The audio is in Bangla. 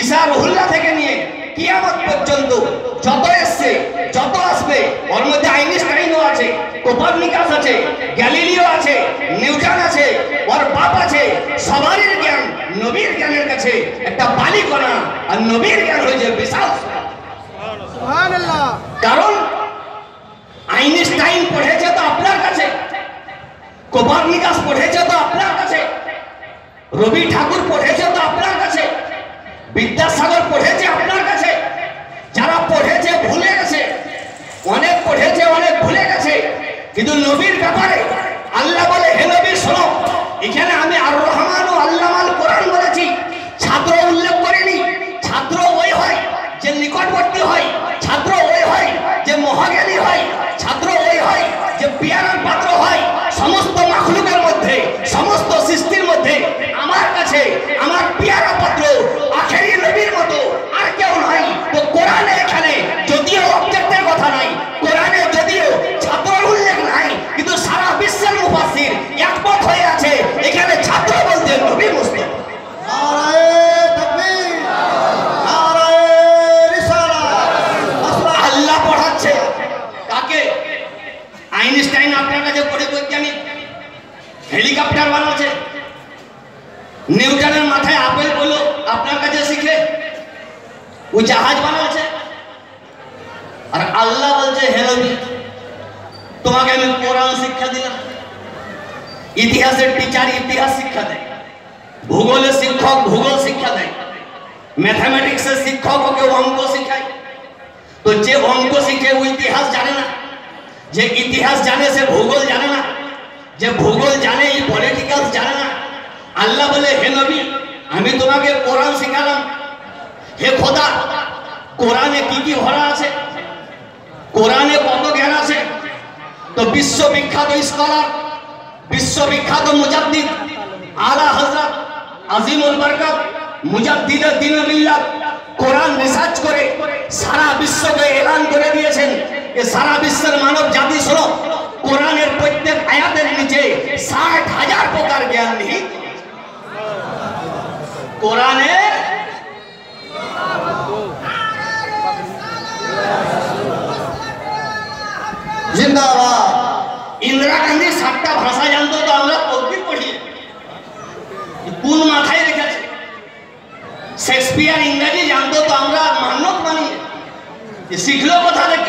ঈশা রুহুল্লাহ থেকে নিয়ে কিয়ামত পর্যন্ত যত এসছে যত আসবে ওর মধ্যে আইনস্টাইনও আছে কোপারনিকাস আছে গ্যালিলিও আছে নিউটন আছে ওর বাপ আছে সবারই জ্ঞান নবীর জ্ঞানের কাছে একটা বালিকণা আর নবীর জ্ঞান হয়েছে বিশাল। সুবহানাল্লাহ। কারণ আইনস্টাইন পড়েছে তো আপনার কাছে কোপারনিকাস পড়েছে তো আপনার কাছে রবি ঠাকুর পড়েছে তো বিদ্যাসাগর পড়েছে আপনার কাছে? যারা পড়েছে ভুলে গেছে। অনেক পড়েছে, অনেক ভুলে গেছে। কিন্তু নবীর ব্যাপারে আল্লাহ বলে, হে নবী, শোনো। এখানে আমি আর রহমান ও আল্লামাল কোরআন বলেছি। ছাত্র উল্লেখ করিনি। ছাত্র ওই হয় যে নিকটবর্তী হয়। ছাত্র ওই হয় যে মহাজ্ঞানী হয়। ছাত্র ওই হয় যে পিয়ারার পাত্র হয়। সমস্ত মাখলুকের মধ্যে, সমস্ত সৃষ্টির মধ্যে আমার কাছে কাছে পড়ে বৈজ্ঞানিক। হেলিকপ্টার বানাচ্ছে। নিউটনের মাথায় আপেল বলল আপনার কাছে শিখে। ও জাহাজ বানাচ্ছে। আর আল্লাহ বলছে, হে নবী, তোমাকে আমি কোরআন শিক্ষা দিলাম। ইতিহাসের টিচার ইতিহাস শিক্ষা দেয়। ভূগোলের শিক্ষক ভূগোল শিক্ষা দেয়। ম্যাথামেটিক্সের শিক্ষক ওকে অঙ্ক শিখায়। তো যে অঙ্ক শিখে ও ইতিহাস জানে না যে ইতিহাস জানে সে ভূগোল জানে না। যে ভূগোল জানে, এই পলিটিক্যাল জানে না। আল্লাহ বলে, হে নবী, আমি তোমাকে কোরআন শিখালাম। হে খোদা, কোরআনে কি কি ভরা আছে? কোরআনে কত জ্ঞান আছে? তো বিশ্ববিখ্যাত স্কলার বিশ্ববিখ্যাত মুজাদ্দিদ, আলা হযরত আজিমুল বরকত মুজাদ্দিদ দিন মিল্লাত কোরআন রিসার্চ করে সারা বিশ্বকে এলান করে সারা বিশ্বের মানব জাতি শোনো, কোরআনের প্রত্যেক আয়াতের নিচে ষাট হাজার প্রকার জ্ঞান নিহিত। কোরআনে জিন্দাবাদ। ইন্দিরা গান্ধী সাতটা ভাষা জানতো তো আমরা তদবির পড়ি। কোন মাথায় রেখেছে? শেক্সপিয়ার ইংরেজি জানতো তো আমরা মান্যত মানি। শিখলো কোথা থেকে?